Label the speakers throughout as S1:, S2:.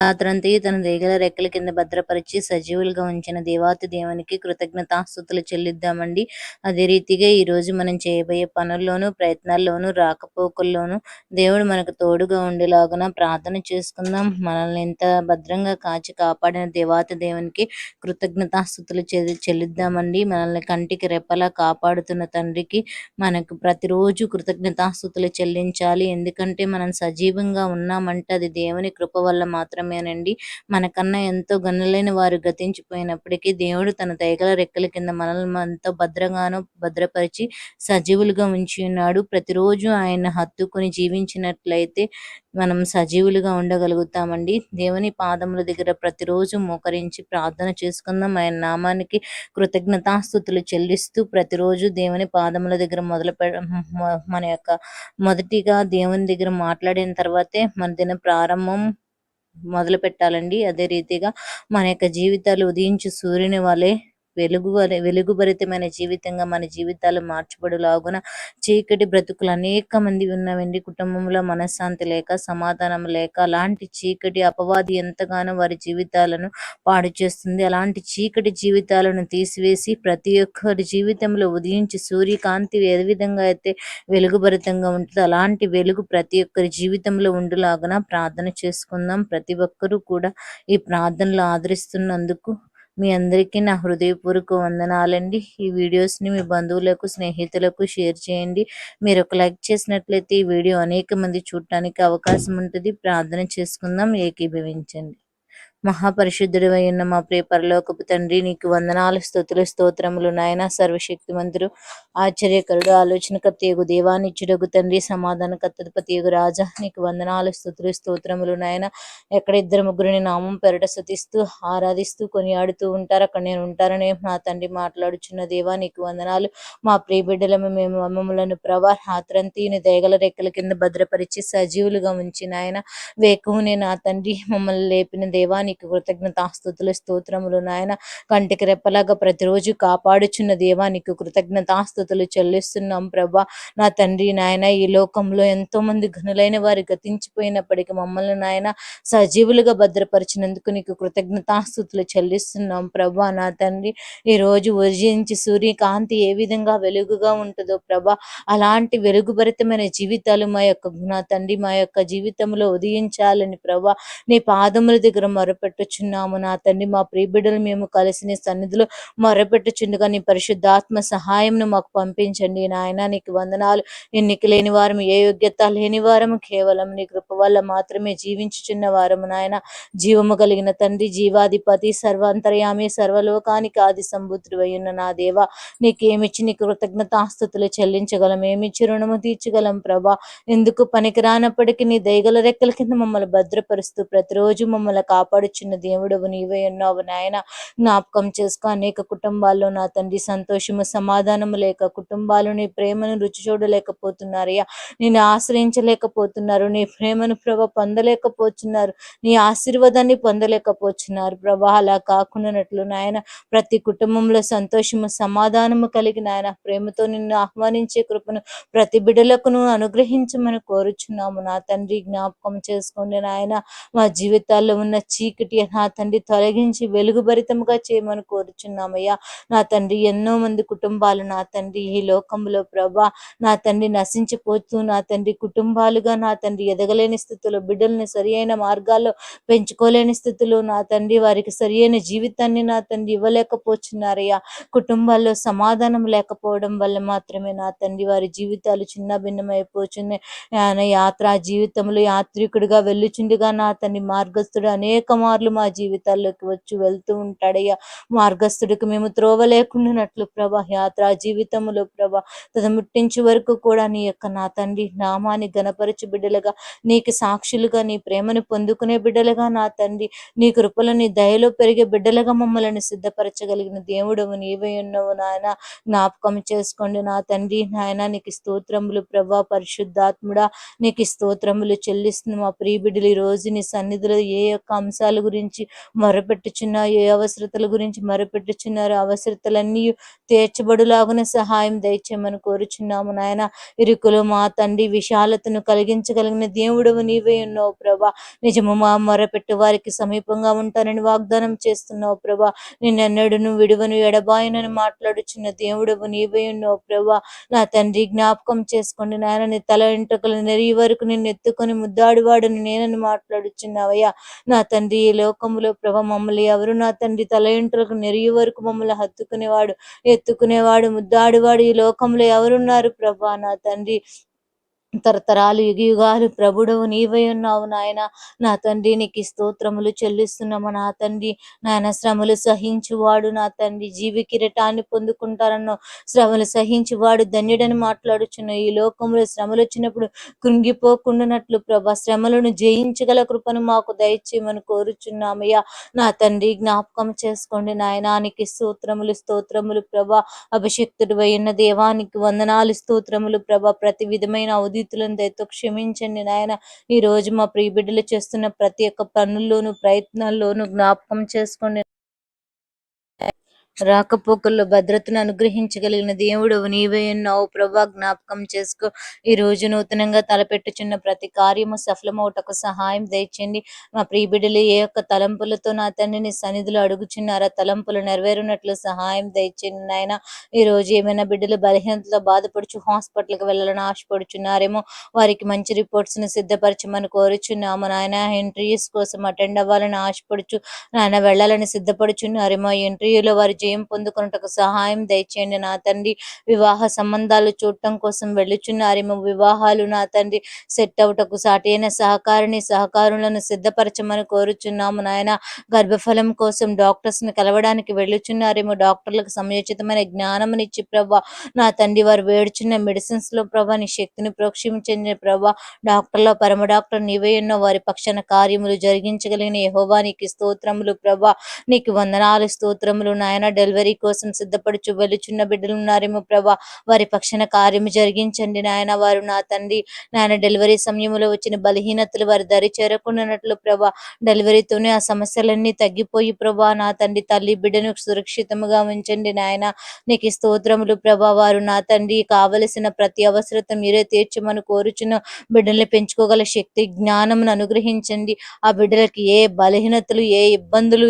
S1: రాత్రంతయు తన దేగల రెక్కల కింద భద్రపరిచి సజీవులుగా ఉంచిన దేవాతి దేవునికి కృతజ్ఞతాస్థుతులు చెల్లిద్దామండి. అదే రీతిగా ఈ రోజు మనం చేయబోయే పనుల్లోనూ ప్రయత్నాల్లోనూ రాకపోకల్లోనూ దేవుడు మనకు తోడుగా ఉండేలాగున ప్రార్థన చేసుకుందాం. మనల్ని ఎంత భద్రంగా కాచి కాపాడిన దేవాతి దేవునికి కృతజ్ఞతాస్థుతులు చెల్లిద్దామండి. మనల్ని కంటికి రెప్పలా కాపాడుతున్న తండ్రికి మనకు ప్రతిరోజు కృతజ్ఞతాస్థుతులు చెల్లించాలి. ఎందుకంటే మనం సజీవంగా ఉన్నామంటే అది దేవుని కృప వల్ల మాత్రమే మాత్రమేనండి. మనకన్నా ఎంతో గనులైన వారు గతించిపోయినప్పటికీ దేవుడు తన దయగల రెక్కల కింద మనల్ని ఎంతో భద్రంగానో భద్రపరిచి సజీవులుగా ఉంచి ఉన్నాడు. ప్రతిరోజు ఆయన హత్తుకుని జీవించినట్లయితే మనం సజీవులుగా ఉండగలుగుతామండి. దేవుని పాదముల దగ్గర ప్రతిరోజు మోకరించి ప్రార్థన చేసుకుందాం. ఆయన నామానికి కృతజ్ఞతాస్థుతులు చెల్లిస్తూ ప్రతిరోజు దేవుని పాదముల దగ్గర మొదలు మన యొక్క మొదటిగా దేవుని దగ్గర మాట్లాడిన తర్వాతే మన దిన ప్రారంభం మొదలు పెట్టాలండి అదే రీతిగా మన యొక్క జీవితాలు ఉదయించు సూర్యుని వలె వెలుగు వెలుగుభరితమైన జీవితంగా మన జీవితాలు మార్చబడులాగున చీకటి బ్రతుకులు అనేక మంది ఉన్నవండి. కుటుంబంలో మనశ్శాంతి లేక సమాధానం లేక అలాంటి చీకటి అపవాది ఎంతగానో వారి జీవితాలను పాడు చేస్తుంది. అలాంటి చీకటి జీవితాలను తీసివేసి ప్రతి ఒక్కరి జీవితంలో ఉదయించి సూర్యకాంతి ఏ విధంగా అయితే వెలుగుభరితంగా ఉంటుందో అలాంటి వెలుగు ప్రతి ఒక్కరి జీవితంలో ఉండులాగున ప్రార్థన చేసుకుందాం. ప్రతి ఒక్కరూ కూడా ఈ ప్రార్థనలు ఆదరిస్తున్నందుకు మీ అందరికీ నా హృదయపూర్వక వందనాలండి. ఈ వీడియోస్ని మీ బంధువులకు స్నేహితులకు షేర్ చేయండి. మీరు ఒక లైక్ చేసినట్లయితే ఈ వీడియో అనేక మంది చూడటానికి అవకాశం ఉంటుంది. ప్రార్థన చేసుకుందాం ఏకీభవించండి. మహాపరిశుద్ధుడు అయిన మా ప్రియ పరలోకపు తండ్రి నీకు వందనాలు స్థుతులు స్తోత్రములు నాయన. సర్వశక్తిమంతుడు ఆశ్చర్యకరుడు ఆలోచనకర్తయగు దేవానిచ్చుడగు తండ్రి సమాధానకర్తపతియగు రాజా. నీకు వందనాలు స్థుతులు స్తోత్రములు నాయన. ఎక్కడ ఇద్దరు ముగ్గురిని నామం పెరట స్థుతిస్తూ ఆరాధిస్తూ కొనియాడుతూ ఉంటారు అక్కడ నేను ఉంటారని నా తండ్రి మాట్లాడుచున్న దేవా నీకు వందనాలు. మా ప్రియ బిడ్డలము మేము అమ్మములను ప్రభా రాత్రంతీని దేగల రెక్కల కింద భద్రపరిచి సజీవులుగా ఉంచి నాయన నేను నా తండ్రి మమ్మల్ని లేపిన దేవా నీకు కృతజ్ఞతాస్తుతులు స్తోత్రములు నాయన. కంటికి రెప్పలాగా ప్రతిరోజు కాపాడుచున్న దేవా నీకు కృతజ్ఞతాస్థుతులు చెల్లిస్తున్నాం ప్రభా. నా తండ్రి నాయన ఈ లోకంలో ఎంతో మంది ఘనులైన వారు గతించిపోయినప్పటికీ మమ్మల్ని నాయన సజీవులుగా భద్రపరిచినందుకు నీకు కృతజ్ఞతాస్థుతులు చెల్లిస్తున్నాం ప్రభా. నా తండ్రి ఈ రోజు ఉదయించి సూర్యకాంతి ఏ విధంగా వెలుగుగా ఉంటుందో ప్రభా. అలాంటి వెలుగుభరితమైన జీవితాలు మా యొక్క నా తండ్రి మా యొక్క జీవితంలో ఉదయించాలని ప్రభా. నీ పాదముల దగ్గర మరో మొరపెట్టుచున్నాము. నా తండ్రి మా ప్రియబిడ్డలు మేము కలిసి నీ సన్నిధిలో మొరపెట్టుచుండగా నీ పరిశుద్ధాత్మ సహాయంను మాకు పంపించండి. నాయన నీకు వందనాలు. ఎన్నిక లేని వారం ఏ యోగ్యత లేని వారము కేవలం నీ కృప వల్ల మాత్రమే జీవించుచున్న వారము నాయన. జీవము కలిగిన తండ్రి జీవాధిపతి సర్వాంతర్యామి సర్వలోకానికి ఆది సంబుద్ధుడు అయ్యున్న నా దేవ నీకేమిచ్చి నీ కృతజ్ఞతాస్తుతులు చెల్లించగలం. ఏమిచ్చి రుణము తీర్చగలం ప్రభా? ఎందుకు పనికిరానప్పటికీ నీ దయగల రెక్కల కింద మమ్మల్ని భద్రపరుస్తూ ప్రతిరోజు మమ్మల్ని కాపాడు చిన్న దేవుడవు నీవే ఉన్నావు నాయన. జ్ఞాపకం చేసుకో అనేక కుటుంబాల్లో నా తండ్రి సంతోషము సమాధానము లేక కుటుంబాలు నీ ప్రేమను రుచి చూడలేకపోతున్నారయ్యా. నేను ఆశ్రయించలేకపోతున్నారు నీ ప్రేమను ప్రభ పొందలేకపోతున్నారు నీ ఆశీర్వాదాన్ని పొందలేకపోతున్నారు. ప్రభా అలా కాకుండానట్లు నాయన ప్రతి కుటుంబంలో సంతోషము సమాధానము కలిగి నాయన ప్రేమతో నిన్ను ఆహ్వానించే కృపను ప్రతి బిడలకు అనుగ్రహించమని కోరుచున్నాము. నా తండ్రి జ్ఞాపకం చేసుకోండి నాయన. మా జీవితాల్లో ఉన్న చీకటి చీకటి నా తండ్రి తొలగించి వెలుగుభరితముగా చేయమని కోరుచున్నామయ్యా నా తండ్రి ఎన్నో మంది కుటుంబాలు నా తండ్రి ఈ లోకంలో ప్రభా నా తండ్రి నశించిపోతూ నా తండ్రి కుటుంబాలుగా నా తండ్రి ఎదగలేని స్థితిలో బిడ్డల్ని సరి అయిన మార్గాల్లో పెంచుకోలేని స్థితిలో నా తండ్రి వారికి సరి అయిన జీవితాన్ని నా తండ్రి ఇవ్వలేకపోతున్నారయ్యా కుటుంబాల్లో సమాధానం లేకపోవడం వల్ల మాత్రమే నా తండ్రి వారి జీవితాలు చిన్న భిన్నమైపోతున్నాయి యాత్ర జీవితంలో యాత్రికుడిగా వెళ్ళుచుండగా నా తండ్రి మార్గస్థుడు అనేక మార్లు మా జీవితాల్లోకి వచ్చి వెళ్తూ ఉంటాడయ్యా. మార్గస్థుడికి మేము త్రోవ లేకుండానట్లు ప్రభా యాత్ర జీవితంలో ప్రభా ముట్టించే వరకు కూడా నీ యొక్క నా తండ్రి నామాన్ని గణపరచు బిడ్డలుగా నీకు సాక్షులుగా నీ ప్రేమను పొందుకునే బిడ్డలుగా నా తండ్రి నీ కృపలని దయలో పెరిగే బిడ్డలుగా మమ్మల్ని సిద్ధపరచగలిగిన దేవుడవు నీవే ఉన్నావు నాయన. జ్ఞాపకం చేసుకోండి నా తండ్రి నాయన నీకు స్తోత్రములు ప్రభా పరిశుద్ధాత్ముడా నీకు స్తోత్రములు చెల్లిస్తుంది మా ప్రియ బిడ్డలు ఈ రోజు నీ సన్నిధిలో ఏ యొక్క అంశాలు అవసరతల గురించి మొరపెట్టుచున్నారు ఏ అవసరతల గురించి మొరపెట్టుచున్నారో అవసరతలన్నీ తీర్చబడులాగున సహాయం దయచేయమని కోరుచున్నాము నాయన. ఇరుకులు మా తండ్రి విశాలతను కలిగించగలిగిన దేవుడవు నీవే ఉన్నావు ప్రభా. నిజము మా మొరపెట్టు వారికి సమీపంగా ఉంటానని వాగ్దానం చేస్తున్నావు ప్రభా. నిన్నెన్నడును విడువను ఎడబాయనని మాట్లాడుచున్న దేవుడవు నీవే ఉన్నావు ప్రభా. నా తండ్రి జ్ఞాపకం చేసుకోండి నాయన. నీ తల వెంట్రుకలు నెరిగి వరకు నిన్ను ఎత్తుకొని ముద్దాడువాడని నేనని మాట్లాడుచున్నావయ్యా. నా తండ్రి ఈ లోకములో ప్రభ మమ్మల్ని ఎవరు నా తండ్రి తల నెరిగి వరకు మమ్మల్ని హత్తుకునేవాడు ఎత్తుకునేవాడు ముద్దాడువాడు. ఈ లోకంలో ఎవరున్నారు ప్రభా నా తండ్రి? తరతరాలు యుగ యుగాలు ప్రభుడవు నీవై ఉన్నావు నాయన. నా తండ్రి నీకు స్తోత్రములు చెల్లిస్తున్నాము. నా తండ్రి నాయన శ్రమలు సహించువాడు నా తండ్రి. జీవి కిరటాన్ని పొందుకుంటారన్న శ్రమలు సహించువాడు ధన్యుడని మాట్లాడుచున్న ఈ లోకంలో శ్రమలు వచ్చినప్పుడు కృంగిపోకుండానట్లు ప్రభా శ్రమలను జయించగల కృపను మాకు దయచేయమని కోరుచున్నామయ్యా. నా తండ్రి జ్ఞాపకం చేసుకోండి నాయనానికి స్తోత్రములు స్తోత్రములు ప్రభా అభిషక్తుడు అయిన దేవానికి వందనాలు స్తోత్రములు ప్రభా. ప్రతి విధమైన అవధీతులను దయతో క్షమించండి నాయన. ఈ రోజు మా ప్రియ బిడ్డలు చేస్తున్న ప్రతి ఒక్క పనుల్లోనూ ప్రయత్నాల్లోనూ జ్ఞాపకం చేసుకోండి. రాకపోకల్లో భద్రతను అనుగ్రహించగలిగిన దేవుడు నీవే ఉన్నావు ప్రభా జ్ఞాపకం చేసుకో. ఈ రోజు నూతనంగా తలపెట్టుచున్న ప్రతి కార్యము సఫలమవుటకు సహాయం దయచండి మా ప్రియ బిడ్డలు ఏ యొక్క తలంపులతో నా తండ్రిని సన్నిధులు అడుగుచున్నారా? తలంపులు నెరవేరునట్లు సహాయం దయచండి నాయన. ఈ రోజు ఏమైనా బిడ్డలు బలహీనతలో బాధపడుచు హాస్పిటల్కి వెళ్ళాలని ఆశపడుచున్నారేమో వారికి మంచి రిపోర్ట్స్ని సిద్ధపరచమని కోరుచున్నాము నాయన. ఇంటర్వ్యూస్ కోసం అటెండ్ అవ్వాలని ఆశపడుచు నాయన వెళ్ళాలని సిద్ధపడుచున్నారేమో ఇంటర్వ్యూలో వారి జయం పొందుకున్నటకు సహాయం దయచేయండి. నా తండ్రి వివాహ సంబంధాలు చూడటం కోసం వెళ్ళుచున్నారేమో. వివాహాలు నా తండ్రి సెట్ అవుటకు సాటైన సహకారిని సహకారులను సిద్ధపరచమని కోరుచున్నాము. నాయన గర్భఫలం కోసం డాక్టర్స్ని కలవడానికి వెళ్ళుచున్నారేమో. డాక్టర్లకు సమయోచితమైన జ్ఞానమునిచ్చి ప్రభా నా తండ్రి వారు వేడుచున్న మెడిసిన్స్లో ప్రభా నీ శక్తిని ప్రోక్షించండి ప్రభా డాక్టర్లో పరమ డాక్టర్ నీవే ఉన్న వారి పక్షాన కార్యములు జరిగించగలిగిన యహోవానికి స్తోత్రములు ప్రభా నీకు వందనాలు స్తోత్రములు నాయన. డెలివరీ కోసం సిద్ధపడుచు వెలుచున్న బిడ్డలు ఉన్నారేమో ప్రభా. వారి పక్షాన కార్యము జరిగించండి నాయన. వారు నా తండ్రి. నాయన డెలివరీ సమయంలో వచ్చిన బలహీనతలు వారి దరి చేరకున్నట్లు ప్రభా. డెలివరీతోనే ఆ సమస్యలన్నీ తగ్గిపోయి ప్రభా. నా తండ్రి తల్లి బిడ్డను సురక్షితముగా ఉంచండి నాయన. నీకు స్తోత్రములు ప్రభా. వారు నా తండ్రి. కావలసిన ప్రతి అవసరత మీరే తీర్చమని కోరుచున్న బిడ్డల్ని పెంచుకోగల శక్తి జ్ఞానమును అనుగ్రహించండి. ఆ బిడ్డలకి ఏ బలహీనతలు ఏ ఇబ్బందులు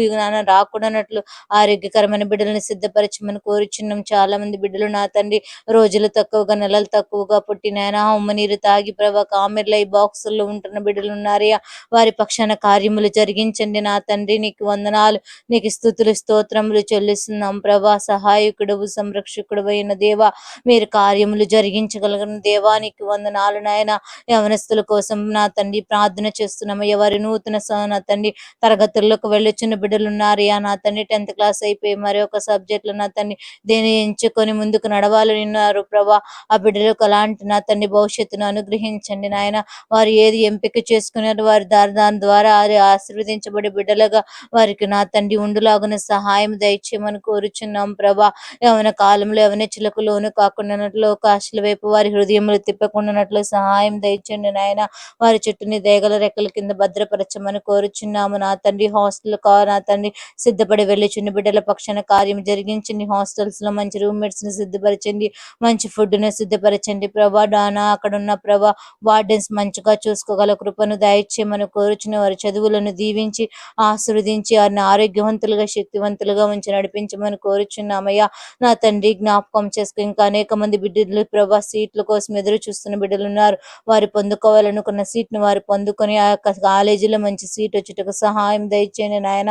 S1: రాకూడనట్లు ఆరోగ్యకరమైన బిడ్డలను సిద్ధపరచమని కోరుచున్నాం. చాలా మంది బిడ్డలు నా తండ్రి రోజులు తక్కువగా నెలలు తక్కువగా పుట్టిన ఉమ్మ నీరు తాగి ప్రభా కామెర్లై బాక్సుల్లో ఉంటున్న బిడ్డలు ఉన్నారయ్యా వారి పక్షాన కార్యములు జరిగించండి నా తండ్రి. నీకు వందనాలు నీకు స్థుతులు స్తోత్రములు చెల్లిస్తున్నాం ప్రభా. సహాయకుడు సంరక్షకుడు అయిన దేవా. మీరు కార్యములు జరిగించగలిగిన నీకు వందనాలు నాయన. యవనస్తుల కోసం నా తండ్రి ప్రార్థన చేస్తున్నాం. ఎవరి నూతన నా తండ్రి తరగతుల్లోకి వెళ్ళొచ్చిన బిడ్డలు ఉన్నారయ్యా నా తండ్రి టెన్త్ క్లాస్ అయిపోయి మరి ఒక సబ్జెక్టులో నా తండ్రి దేని ఎంచుకొని ముందుకు నడవాలని ఉన్నారు ప్రభా ఆ బిడ్డలకు అలాంటి నా తండ్రి భవిష్యత్తును అనుగ్రహించండి నాయన. వారు ఏది ఎంపిక చేసుకున్నారు వారి దారి దాని ద్వారా ఆశీర్వదించబడి బిడ్డలుగా వారికి నా తండ్రి ఉండులాగున సహాయం దయచేయమని కోరుచున్నాం ప్రభా. యవన కాలంలో యవన చిలకు లోను కాకుండా కాశల వైపు వారి హృదయములు తిప్పకుండానట్లు సహాయం దయచండి నాయన. వారి చుట్టూని దేగల రెక్కల కింద భద్రపరచమని కోరుచున్నాము. నా తండ్రి హాస్టల్ కా నా తండ్రి సిద్ధపడి వెళ్ళుచున్న బిడ్డల పక్షాన కార్యం జరిగించండి. హాస్టల్స్లో మంచి రూమ్మేట్స్ని సిద్ధపరచండి. మంచి ఫుడ్ని సిద్ధపరచండి. ప్రభా డానా అక్కడ ఉన్న ప్రభా వార్డెన్స్ మంచిగా చూసుకోగల కృపను దయచేయమని కోరుచున్న వారి చదువులను దీవించి ఆశీర్వదించి వారిని ఆరోగ్యవంతులుగా శక్తివంతులుగా ఉంచి నడిపించమని కోరుచున్నామయ్యా. నా తండ్రి జ్ఞాపకం చేసుకుని ఇంకా అనేక మంది బిడ్డలు ప్రభా సీట్ల కోసం ఎదురు చూస్తున్న బిడ్డలు ఉన్నారు. వారు పొందుకోవాలనుకున్న సీట్ను వారు పొందుకొని ఆ యొక్క కాలేజీలో మంచి సీట్ వచ్చేటకు సహాయం దయచేయండి నాయన.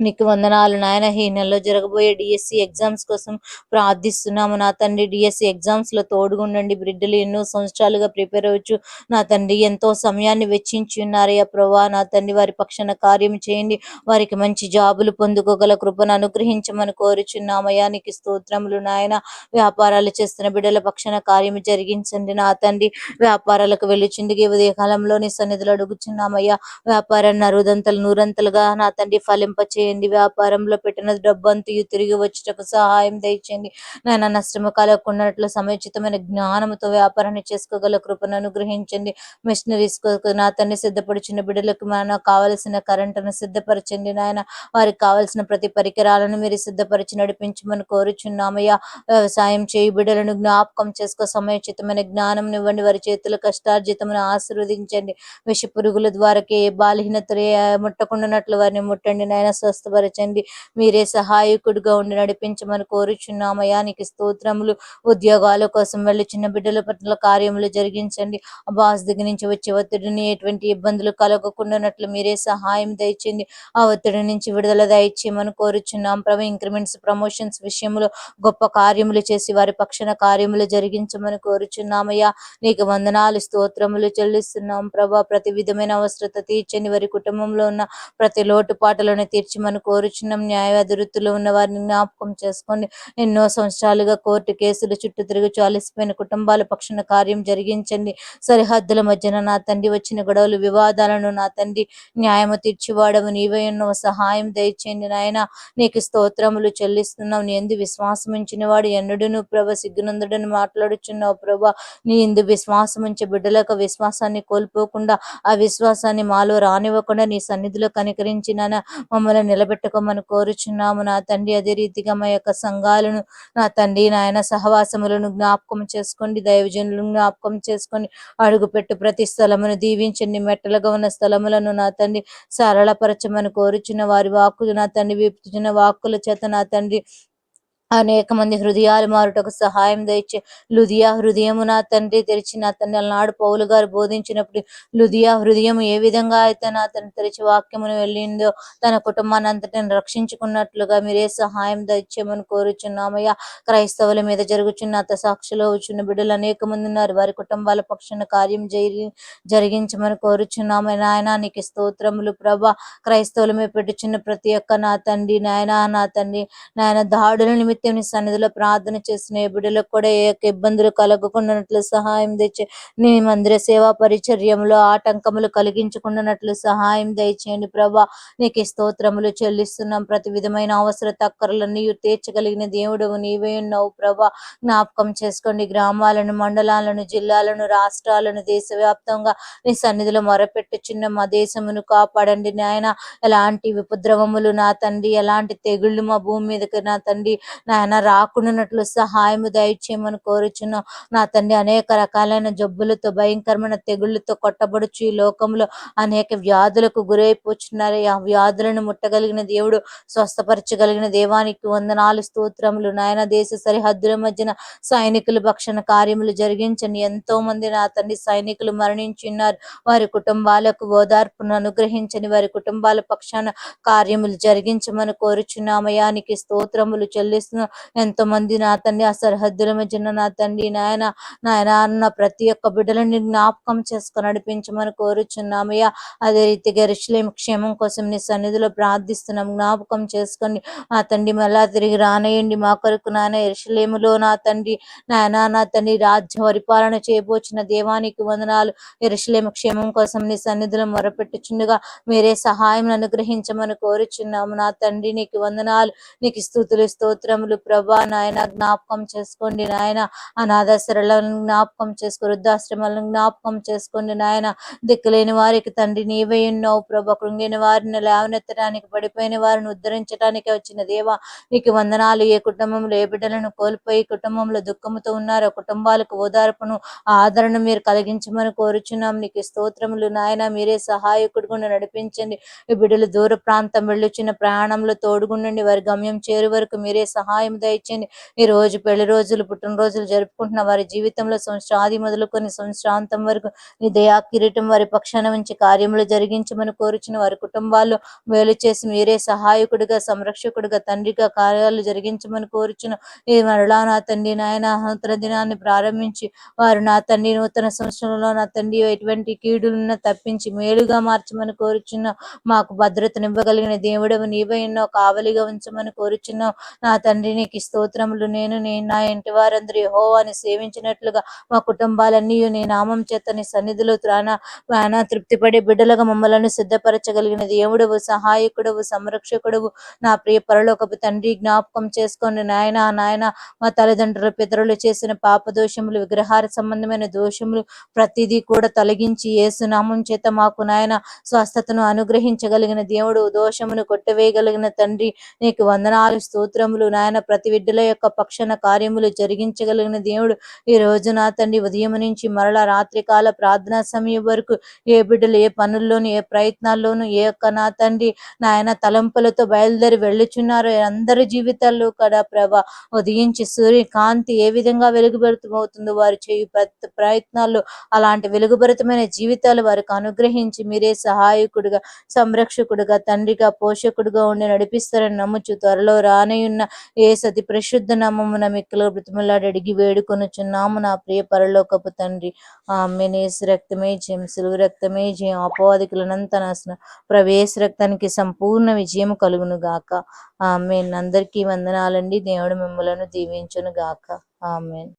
S1: నీకు వందనాలు నాయన. ఈ నెలలో జరగబోయే డిఎస్సి ఎగ్జామ్స్ కోసం ప్రార్థిస్తున్నాము. నా తండ్రి డిఎస్సి ఎగ్జామ్స్లో తోడుగుండండి. బిడ్డలు ఎన్నో సంవత్సరాలుగా ప్రిపేర్ అవ్వచ్చు. నా తండ్రి ఎంతో సమయాన్ని వెచ్చించి ఉన్నారయ్యా ప్రభా. నా తండ్రి వారి పక్షాన కార్యం చేయండి. వారికి మంచి జాబులు పొందుకోగల కృపను అనుగ్రహించమని కోరుచున్నామయ్యా. నీకు స్తోత్రములు నాయన. వ్యాపారాలు చేస్తున్న బిడ్డల పక్షాన కార్యం జరిగించండి. నా తండ్రి వ్యాపారాలకు వెళ్ళిచిందికి ఉదయ కాలంలో నీ సన్నిధులు అడుగుచున్నామయ్యా. వ్యాపారాన్ని అరుదంతలు నూరంతలుగా నా తండ్రి ఫలింప చేయండి దయచేయండి. వ్యాపారంలో పెట్టిన డబ్బంతయు తిరిగి వచ్చుటకు సహాయం దయచేయండి. నాయన నష్టము కలగకున్నట్లు సముచితమైన జ్ఞానముతో వ్యాపారాన్ని చేసుకోగల కృపను అనుగ్రహించండి. మిషనరీస్ నా తండ్రి సిద్ధపడుచున్న బిడ్డలకు మన కావలసిన కరెంటును సిద్ధపరచండి నాయన. వారికి కావలసిన ప్రతి పరికరాలను మీరు సిద్ధపరిచి నడిపించమని కోరుచున్నామయ్యా. వ్యవసాయం చేయి బిడ్డలను జ్ఞాపకం చేసుకో. సమయోచితమైన జ్ఞానం ఇవ్వండి. వారి చేతుల కష్టార్జితమును ఆశీర్వదించండి. విష పురుగుల ద్వారా ఏ బాలహీనతలు ముట్టకుండానట్లు వారిని ముట్టండి నాయన. స్వస్థపరచండి. మీరే సహాయకుడిగా ఉండి నడిపించమని కోరుచున్నామయ్యా. నీకు స్తోత్రములు ఉద్యోగాల కోసం వెళ్ళి చిన్న బిడ్డల పట్ల కార్యములు జరిగించండి. ఆ బాస్ దగ్గర నుంచి వచ్చే ఒత్తిడిని ఎటువంటి ఇబ్బందులు కలగకుండానట్లు మీరే సహాయం దయచేయండి. ఆ ఒత్తిడి నుంచి విడుదల దయచేయమని కోరుచున్నాం. ప్రభు ఇంక్రిమెంట్స్ ప్రమోషన్స్ విషయంలో గొప్ప కార్యములు చేసి వారి పక్షణ కార్యములు జరిగించమని కోరుచున్నామయ్యా. నీకు వందనాలు స్తోత్రములు చెల్లిస్తున్నాం. ప్రభా ప్రతి విధమైన అవసరత తీర్చండి. వారి కుటుంబంలో ఉన్న ప్రతి లోటుపాట్లను తీర్చమని కోరుచున్నాం న్యాయ వృత్తిలో ఉన్న వారిని జ్ఞాపకం చేసుకోండి ఎన్నో సంవత్సరాలుగా కోర్టు కేసులు చుట్టూ తిరిగి చాలిసిపోయిన కుటుంబాల పక్షన కార్యం జరిగించండి. సరిహద్దుల మధ్యన నా తండ్రి వచ్చిన గొడవలు వివాదాలను నా తండ్రి న్యాయము తీర్చివాడవు. నీవే ఎన్నో సహాయం దయచేయండి నాయన. నీకు స్తోత్రములు చెల్లిస్తున్నావు. నీ ఎందు విశ్వాసముంచిన వాడు ఎన్నడూను ప్రభ సిగ్గునందుడని మాట్లాడుచున్నావు ప్రభ. నీ ఎందు విశ్వాసం బిడ్డలకు విశ్వాసాన్ని కోల్పోకుండా ఆ విశ్వాసాన్ని మాలో రానివ్వకుండా నీ సన్నిధిలో కనికరించిన మమ్మల్ని నిలబెట్టుకోమని కోరుచున్నాము. నా తండ్రి అదే రీతిగా మా యొక్క సంఘాలను నా తండ్రి నాయన సహవాసములను జ్ఞాపకం చేసుకోండి. దైవజనులను జ్ఞాపకం చేసుకొని అడుగుపెట్టు ప్రతి స్థలమును దీవించండి మెట్టలుగా ఉన్న స్థలములను నా తండ్రి సరళపరచమని కోరుచున్న వారి వాక్కులు నా తండ్రి విప్పుచున్న వాక్కుల చేత నా తండ్రి అనేక మంది హృదయాలు మారుటకు సహాయం దయచే లుదియా హృదయము నా తండ్రి తెరిచి నా తండ్రి అలనాడు పౌలు గారు బోధించినప్పుడు లుదియా హృదయం ఏ విధంగా అయితే నా తండ్రి తెరిచి వాక్యమును వెళ్ళిందో తన కుటుంబాన్ని అంతటిని రక్షించుకున్నట్లుగా మీరే సహాయం దయచేయమని కోరుచున్నామయ్యా. క్రైస్తవుల మీద జరుగుచున్న అత సాక్షిలో వచ్చిన బిడ్డలు అనేక మంది ఉన్నారు. వారి కుటుంబాల పక్షాన కార్యం జరి జరిగించమని కోరుచున్నామని నాయన నీకు స్తోత్రములు ప్రభా. క్రైస్తవుల మీద పెట్టుచున్న ప్రతి ఒక్క నా తండ్రి నాయన నా తండ్రి నాయన దాడుల నిమిత్తం నీ సన్నిధిలో ప్రార్థన చేసిన బిడ్డలకు కూడా ఏ యొక్క ఇబ్బందులు కలగకుండానట్లు సహాయం తెచ్చి నీ మందిర సేవా పరిచర్యంలో ఆటంకములు కలిగించకుండానట్లు సహాయం దయచేయండి ప్రభా. నీకు స్తోత్రములు చెల్లిస్తున్నాం. ప్రతి విధమైన అవసర తక్కరలన్నీ తీర్చగలిగిన దేవుడు నీవే ఉన్నావు ప్రభా. జ్ఞాపకం చేసుకోండి. గ్రామాలను మండలాలను జిల్లాలను రాష్ట్రాలను దేశవ్యాప్తంగా నీ సన్నిధిలో మొరపెట్టుచున్న మా దేశమును కాపాడండి నాయన. ఎలాంటి ఉపద్రవములు నా తండ్రి ఎలాంటి తెగుళ్ళు మా భూమి మీదకి నా తండ్రి నాయన రాకుండానట్లు సహాయము దయచేయమని కోరుచున్నాం నా తండ్రి అనేక రకాలైన జబ్బులతో భయంకరమైన తెగుళ్ళతో కొట్టబడుచు ఈ లోకంలో అనేక వ్యాధులకు గురైపోచున్నారు. ఆ వ్యాధులను ముట్టగలిగిన దేవుడు స్వస్థపరచగలిగిన దేవానికి వందనాలు స్తోత్రములు. నాయన దేశ సరిహద్దుల మధ్యన సైనికుల భక్షణ కార్యములు జరిగించని ఎంతో మంది నా తండ్రి సైనికులు మరణించున్నారు. వారి కుటుంబాలకు ఓదార్పును అనుగ్రహించని వారి కుటుంబాల పక్షాన కార్యములు జరిగించమని కోరుచున్నామయానికి స్తోత్రములు చెల్లిస్తున్న. ఎంతో మంది నా తండ్రి ఆ సరిహద్దుల మధ్యన నా తండ్రి నాయన నాయన అన్న ప్రతి ఒక్క బిడ్డలని జ్ఞాపకం చేసుకొని నడిపించమని కోరుచున్నామయ్యా అదే రీతిగా రుషులేం క్షేమం కోసం నీ సన్నిధిలో ప్రార్థిస్తున్నాం. జ్ఞాపకం చేసుకోండి నా తండ్రి మళ్ళా తిరిగి రానేయండి. మా కొరకు నాయన ఎరుషలేములో నా తండ్రి నాయన నా తండ్రి రాజ్య పరిపాలన చేయబోచిన దేవానికి వందనాలు. ఎరుషలేమ క్షేమం కోసం నీ సన్నిధిలో మొరపెట్టుచుండగా మీరే సహాయం అనుగ్రహించమని కోరుచున్నాము. నా తండ్రి నీకు వందనాలు. నీకు స్థుతులు విషయములు ప్రభా నాయన జ్ఞాపకం చేసుకోండి నాయన. అనాథాశ్రలను జ్ఞాపకం చేసుకో వృద్ధాశ్రమాలను జ్ఞాపకం చేసుకోండి నాయన. దిక్కులేని వారికి తండ్రి నీవే ఉన్నావు ప్రభా. కృంగిన వారిని లేవనెత్తడానికి పడిపోయిన వారిని ఉద్ధరించడానికి వచ్చిన దేవా. నీకు వందనాలు. ఏ కుటుంబంలో ఏ బిడ్డలను కోల్పోయి కుటుంబంలో దుఃఖముతో ఉన్నారో కుటుంబాలకు ఓదార్పును ఆదరణ మీరు కలిగించమని కోరుచున్నాం. నీకు స్తోత్రములు నాయన. మీరే సహాయకుడుగా నడిపించండి. ఈ బిడ్డలు దూర ప్రాంతం వెళ్ళొచ్చిన ప్రయాణంలో తోడుగుండండి. వారి గమ్యం చేరు వరకు మీరే సహాయం సహాయం దయచేయండి. ఈ రోజు పెళ్ళి రోజులు పుట్టినరోజులు జరుపుకుంటున్న వారి జీవితంలో సంవత్సరాది మొదలుకొని సంవత్సరాంతం వరకు నీ దయా కిరీటం వారి పక్షాన ఉంచి కార్యములు జరిగించమని కోరుచున్న వారి కుటుంబాలు మేలు చేసి మీరే సహాయకుడిగా సంరక్షకుడిగా తండ్రిగా కార్యాలు జరిగించమని కోరుచున్న ఈ మరలా నా తండ్రి నాయన నూతన దినాన్ని ప్రారంభించి వారు నా తండ్రి నూతన సంవత్సరంలో నా తండ్రి ఎటువంటి కీడులను తప్పించి మేలుగా మార్చమని కోరుచున్న మాకు భద్రతనివ్వగలిగిన దేవుడవు నీవై ఎన్నో కావలిగా ఉంచమని కోరుచున్నావు. నా తండ్రి తండ్రి నీకు స్తోత్రములు నేను నేను నా ఇంటి వారందరూ యెహోవాని సేవించినట్లుగా మా కుటుంబాలన్నీ నీ నామం చేత నీ సన్నిధిలో త్రాణ ప్రాణ తృప్తిపడే బిడ్డలుగా మమ్మలను సిద్ధపరచగలిగిన దేవుడవు సహాయకుడవు సంరక్షకుడవు. నా ప్రియ పరలోకపు తండ్రి జ్ఞాపకం చేసుకోండి నాయన నాయన. మా తల్లిదండ్రులు పితరులు చేసిన పాప దోషములు విగ్రహార సంబంధమైన దోషములు ప్రతిదీ కూడా తొలగించి ఏసునామం చేత మాకు నాయన స్వస్థతను అనుగ్రహించగలిగిన దేవుడు దోషమును కొట్టవేయగలిగిన తండ్రి. నీకు వందనాలు స్తోత్రములు నాయన. ప్రతి బిడ్డల యొక్క పక్షణ కార్యములు జరిగించగలిగిన దేవుడు. ఈ రోజు నా తండ్రి ఉదయం నుంచి మరలా రాత్రి కాల ప్రార్థనా సమయం వరకు ఏ బిడ్డలు ఏ పనుల్లోనూ ఏ ప్రయత్నాల్లోనూ ఏ యొక్క నా తండ్రి నాయన తలంపులతో బయలుదేరి వెళ్ళుచున్నారో అందరి జీవితాల్లో కూడా ప్రభ ఉదయించి సూర్యకాంతి ఏ విధంగా వెలుగుబరితమవుతుందో వారు చేయు ప్రతి ప్రయత్నాల్లో అలాంటి వెలుగుభరితమైన జీవితాలు వారికి అనుగ్రహించి మీరే సహాయకుడిగా సంరక్షకుడిగా తండ్రిగా పోషకుడిగా ఉండి నడిపిస్తారని నమ్ముచు త్వరలో రానయున్న ఏ సతి ప్రశుద్ధ నామమున మిక్కలు బ్రతిమలాడి అడిగి వేడుకొనుచున్నాము నా ప్రియ పరలోకపు తండ్రి. ఆమె నేసు రక్తమే జయం సిలువు రక్తమే జయం అపవాదికులనంత నాశనం ప్రవేశ రక్తానికి సంపూర్ణ విజయం కలుగును గాక. ఆమె అందరికీ వందనాలండి. దేవుడు మిమ్మలను దీవించును గాక. ఆమెన్.